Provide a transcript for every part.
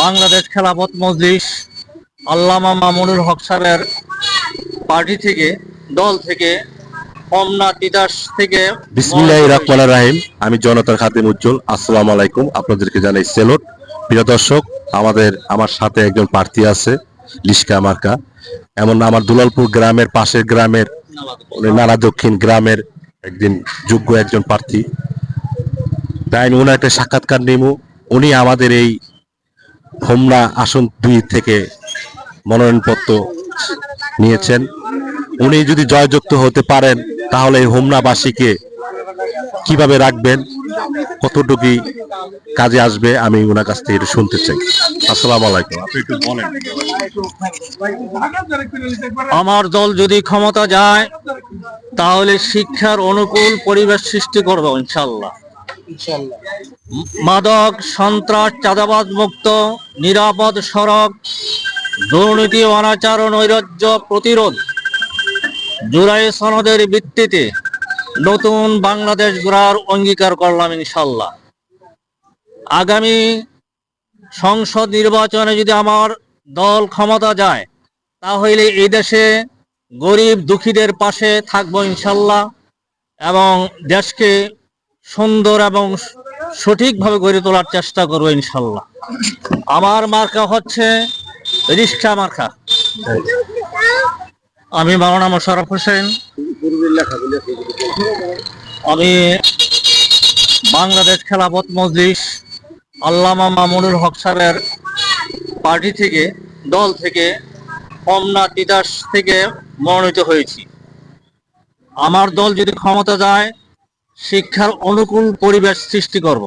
বাংলাদেশ খেলাফত মজলিস আল্লামা মামুনুল হক সাহেবের পার্টি থেকে, দল থেকে হোমনা তিতাস থেকে বিসমিল্লাহ রহমান রাহিম। আমি জনতার খাদিম উজ্জ্বল। আসসালামু আলাইকুম। আপনাদেরকে জানাই সেলট। প্রিয় দর্শক, আমাদের, আমার সাথে একজন প্রার্থী আছে লিস্কা মার্কা। এমন আমার দুলালপুর গ্রামের পাশের গ্রামের নানা দক্ষিণ গ্রামের একদিন যোগ্য একজন প্রার্থী। তাই আমি ওনার একটা সাক্ষাৎকার নিব উনি আমাদের এই হোমনা আসন দুই থেকে মনোনয়নপত্র নিয়েছেন। উনি যদি জয়যুক্ত হতে পারেন, তাহলে এই হোমনাবাসীকে কীভাবে রাখবেন, কতটুকু কাজে আসবে, আমি ওনার কাছ থেকে শুনতে চাই। আসসালাম আলাইকুম। একটু আমার দল যদি ক্ষমতা যায়, তাহলে শিক্ষার অনুকূল পরিবেশ সৃষ্টি করব ইনশাল্লাহ মাদক, সন্ত্রাস চাঁদাবাদ মুক্ত, নিরাপদ সড়ক, দুর্নীতি, অনাচার ও নৈরাজ্য প্রতিরোধ। জুলাই সনদের ভিত্তিতে নতুন বাংলাদেশ গড়ার অঙ্গীকার করলাম ইনশাল্লাহ আগামী সংসদ নির্বাচনে যদি আমার দল ক্ষমতা যায়, তাহলে এই দেশে গরিব দুঃখীদের পাশে থাকব ইনশাল্লাহ এবং দেশকে সুন্দর এবং সঠিকভাবে গড়ে তোলার চেষ্টা করব ইনশাল্লাহ। আমার মার্কা হচ্ছে রিক্সা মার্কা। আমি মাওলানা মোশারফ হোসেন। আমি বাংলাদেশ খেলাফত মজলিস আল্লামা মামুনুল হক সাহেবের পার্টি থেকে, দল থেকে হোমনা তিতাস থেকে মনোনীত হয়েছি। আমার দল যদি ক্ষমতা যায় শিক্ষার অনুকূল পরিবেশ সৃষ্টি করব।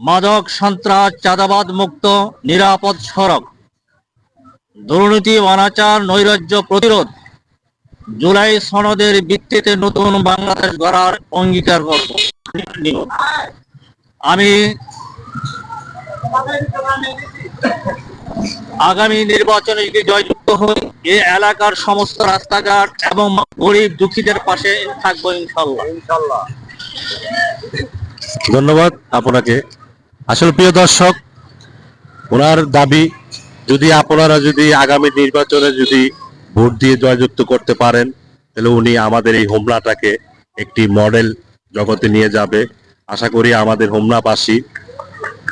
মাদক, সন্ত্রাস, চাঁদাবাদ মুক্ত, নিরাপদ সড়ক। দুর্নীতি, অনাচার, নৈরাজ্য প্রতিরোধ। জুলাই সনদের ভিত্তিতে নতুন বাংলাদেশ গড়ার অঙ্গীকার করব। আমি আগামী নির্বাচনে যদি জয়যুক্ত হই এই এলাকার সমস্ত রাস্তাঘাট এবং গরিব দুঃখীদের পাশে থাকব ইনশাল্লাহ। ধন্যবাদ আপনাকে। আসলে প্রিয় দর্শক ওনার দাবি যদি আপনারা যদি আগামী নির্বাচনে যদি ভোট দিয়ে জয়যুক্ত করতে পারেন তাহলে উনি আমাদের এই হোমনাটাকে একটি মডেল জগতে নিয়ে যাবে। আশা করি আমাদের হোমনাবাসী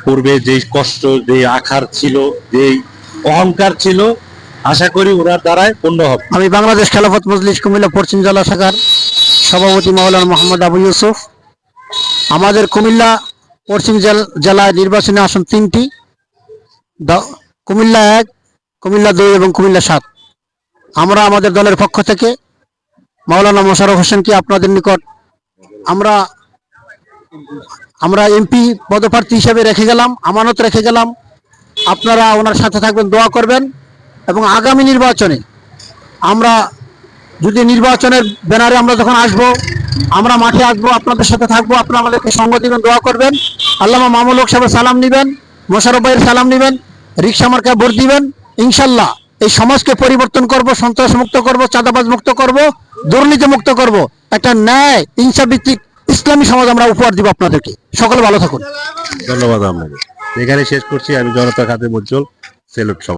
পূর্বে যে কষ্ট, যে আখার ছিল, যে অহংকার ছিল, আশা করি ওনার দ্বারাই পূর্ণ হবে। আমি বাংলাদেশ খেলাফত মজলিস কুমিল্লা পশ্চিম জেলা শাখার সভাপতি মাওলানা মোহাম্মদ আবু ইউসুফ। আমাদের কুমিল্লা পশ্চিম জেল- জেলায় নির্বাচনী আসন তিনটি। কুমিল্লা এক, কুমিল্লা দুই এবং কুমিল্লা সাত। আমরা আমাদের দলের পক্ষ থেকে, মাওলানা মোশারফ হোসেনকে আপনাদের নিকট, আমরা আমরা এমপি পদপ্রার্থী হিসেবে রেখে গেলাম, আমানত রেখে গেলাম। আপনারা ওনার সাথে থাকবেন, দোয়া করবেন এবং আগামী নির্বাচনে আমরা যদি নির্বাচনের ব্যানারে আমরা যখন আসব, আমরা মাঠে আসব, আপনাদের সাথে থাকব, আপনারা আমাদেরকে সঙ্গ দিবেন, দোয়া করবেন। আল্লামা মামুল হক সালাম নিবেন মোশারফ ভাইয়ের সালাম নিবেন, রিক্সা মার্কায় ভোট দিবেন। ইনশাল্লাহ এই সমাজকে পরিবর্তন করব, সন্ত্রাস মুক্ত করব, চাঁদাবাজ মুক্ত করব, দুর্নীতি মুক্ত করব। একটা ন্যায়, ইনসাফ ভিত্তিক ইসলামী সমাজ আমরা উপহার দিব আপনাদেরকে। সকলে ভালো থাকুন। ধন্যবাদ আপনাকে এখানে শেষ করছি। আমি জনতা খাতে মজ্জল সেলুট